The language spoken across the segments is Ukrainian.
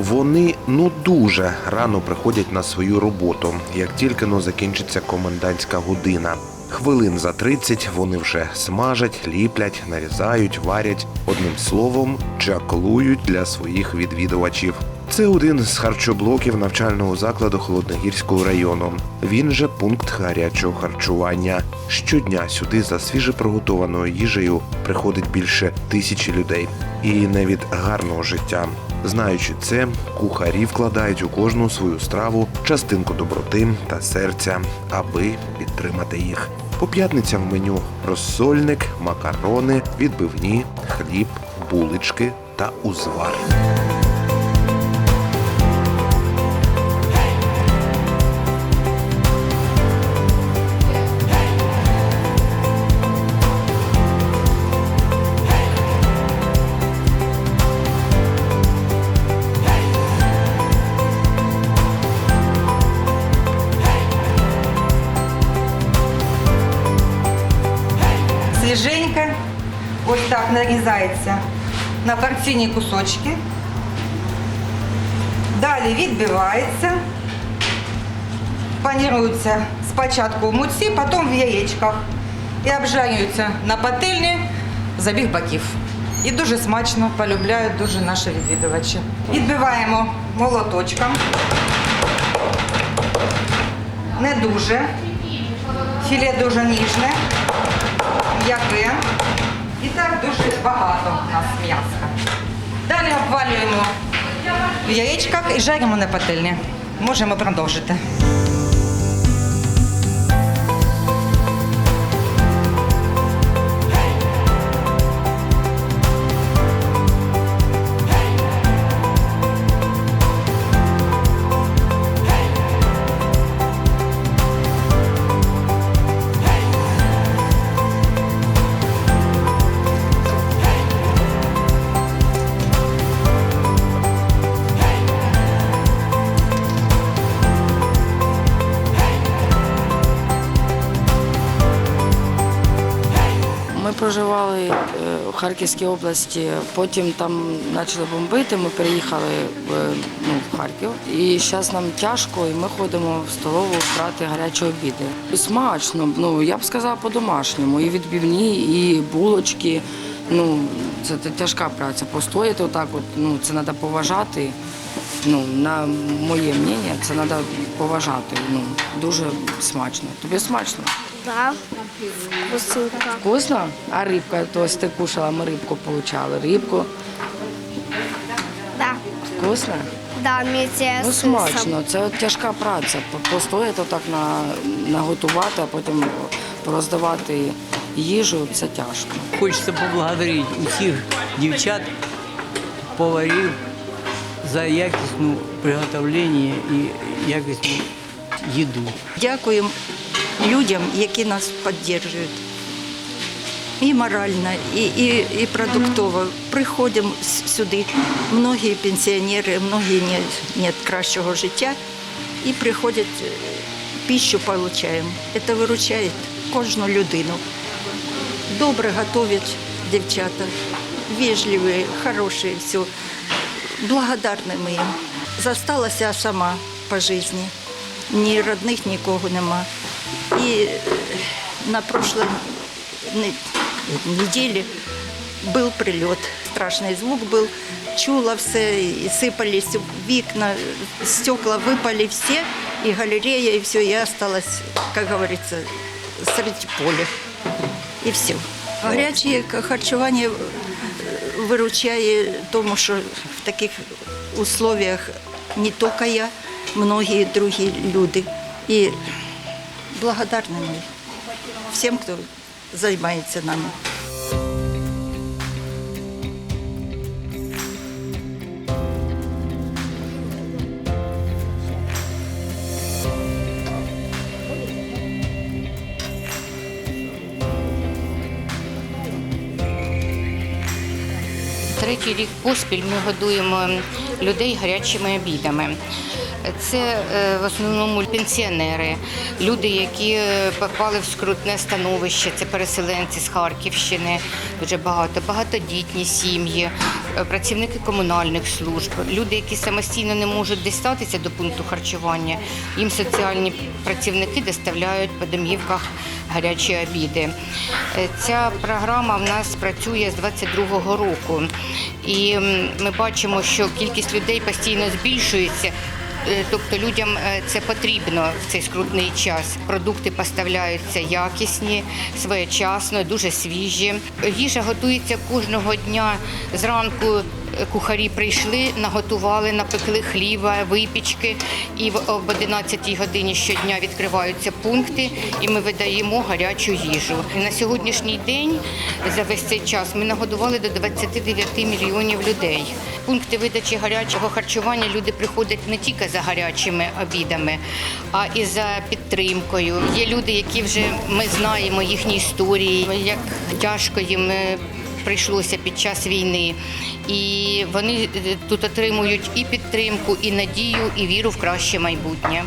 Вони ну дуже рано приходять на свою роботу, як тільки но закінчиться комендантська година. Хвилин за 30 вони вже смажать, ліплять, нарізають, варять. Одним словом, чаклують для своїх відвідувачів. Це один з харчоблоків навчального закладу Холодногірського району. Він же пункт гарячого харчування. Щодня сюди за свіже приготованою їжею приходить більше тисячі людей. І не від гарного життя. Знаючи це, кухарі вкладають у кожну свою страву частинку доброти та серця, аби підтримати їх. По п'ятницям в меню розсольник, макарони, відбивні, хліб, булички та узвар. Свіженька, ось так нарізається на порційні кусочки. Далі відбивається, панірується спочатку в муці, потім в яєчках. І обжарюється на пательні з обох боків. І дуже смачно полюбляють дуже наші відвідувачі. Відбиваємо молоточком. Не дуже. Філе дуже ніжне м'яке. І так дуже багато у нас м'яса. Далі обвалюємо в яєчках і жаримо на пательні. Можемо продовжити. Ми проживали е, у Харківській області, потім там почали бомбити, ми переїхали в, ну, в Харків. І зараз нам тяжко, і ми ходимо в столову брати гарячі обіди. Смачно, ну я б сказала по-домашньому. І відбивні, і булочки. Ну, це тяжка праця. Постояти отак, от, ну, це треба поважати. Ну, на моє мнення, це треба поважати. Ну, дуже смачно. Тобі смачно? Да, вкусненько. Вкусно? А рибка, то есть ти кушала, ми рибку получали. Рибку Да, вкусно? да, Ну смачно. Це от тяжка праця. По- Постояти так на, наготувати, а потім роздавати їжу це тяжко. Хочеться поблагодарити усіх дівчат, поварів за якісне приготовлення і якісну їду. Дякуємо людям, які нас підтримують. І морально, і, і, і продуктово. Приходимо сюди. Многі пенсіонери, многі не, нет кращого життя. І приходять, е, пищу отримуємо. Це виручає кожну людину. Добре готують дівчата, вежливі, хороші, все. Благодарні ми їм. Засталася сама по житті. Ні родних нікого нема. І е, на прошлой не- неділі був прильот. Страшний звук був. Чула все, і сипались вікна, стекла випали всі, і галерея, і все. Я осталась, як говориться, серед поля. І все. Гаряче харчування е, виручає тому, що в таких условиях не тільки я, многі другі люди. І благодарні ми всім, хто займається нами. Третій рік поспіль ми годуємо людей гарячими обідами. Це е, в основному пенсіонери, люди, які е, попали в скрутне становище, це переселенці з Харківщини, дуже багато, багатодітні сім'ї, е, працівники комунальних служб, люди, які самостійно не можуть дістатися до пункту харчування. Їм соціальні працівники доставляють по домівках гарячі обіди. Е, Ця програма в нас працює з 22-го року, і ми бачимо, що кількість людей постійно збільшується. Е, Тобто людям е, це потрібно в цей скрутний час. Продукти поставляються якісні, своєчасно, дуже свіжі. Їжа готується кожного дня зранку. Е, Кухарі прийшли, наготували, напекли хліба, випічки, і в об 11 годині щодня відкриваються пункти, і ми видаємо гарячу їжу. На сьогоднішній день за весь цей час ми нагодували до 29 мільйонів людей. Пункти видачі гарячого харчування люди приходять не тільки за гарячими обідами, а і за підтримкою. Є люди, які вже ми знаємо їхні історії, як тяжко їм. Прийшлося під час війни, і вони е, тут отримують і підтримку, і надію, і віру в краще майбутнє.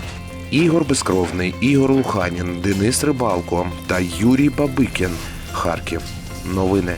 Ігор Безкровний, Ігор Луханін, Денис Рибалко та Юрій Бабикін. Харків. Новини